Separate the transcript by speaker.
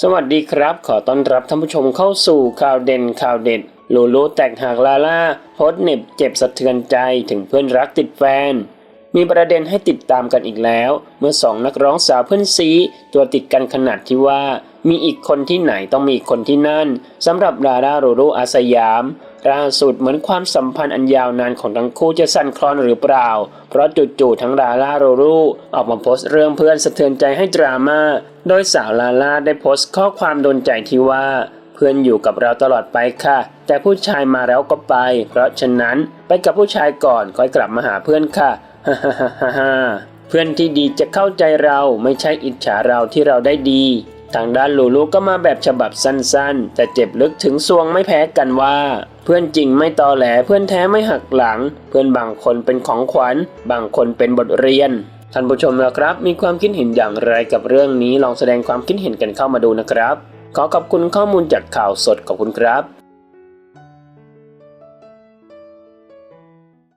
Speaker 1: สวัสดีครับ ขอต้อนรับท่านผู้ชมเข้าสู่ข่าวเด่นข่าวเด็ดลูลูแตกหักลาล่าโพสเน็บเจ็บสะเทือนใจถึงเพื่อนรักติดแฟน มีประเด็นให้ติดตามกันอีกแล้ว เมื่อสองนักร้องสาวเพื่อนซีตัวติดกันขนาดที่ว่า มีอีกคนที่ไหนต้องมีอีกคนที่นั่นสำหรับลาล่าโรโรอาสยามล่าสุดเหมือนความสัมพันธ์อันยาวนานของทั้งคู่จะสั่นคลอนหรือเปล่า เพราะจู่ๆทั้งลาล่าโรรูออกมาโพสต์เรื่องเพื่อนสะเทือนใจให้ดราม่า โดยสาวลาล่าได้โพสต์ข้อความโดนใจที่ว่า เพื่อนอยู่กับเราตลอดไปค่ะ แต่ผู้ชายมาแล้วก็ไป เพราะฉะนั้นไปกับผู้ชายก่อนค่อยกลับมาหาเพื่อนค่ะฮ่าฮ่าฮ่าฮ่าเพื่อนที่ดีจะเข้าใจเราไม่ใช่อิจฉาเราที่เราได้ดี ทางด้านลูลูก็มาแบบฉบับสั้นๆ แต่เจ็บลึกถึงซวงไม่แพ้กันว่า เพื่อนจริงไม่ตอแหลเพื่อนแท้ไม่หักหลัง เพื่อนบางคนเป็นของขวัญ บางคนเป็นบทเรียนท่านผู้ชมนะครับ มีความคิดเห็นอย่างไรกับเรื่องนี้ลองแสดงความคิดเห็นกันเข้ามาดูนะครับ ขอขอบคุณข้อมูลจากข่าวสดขอบคุณครับ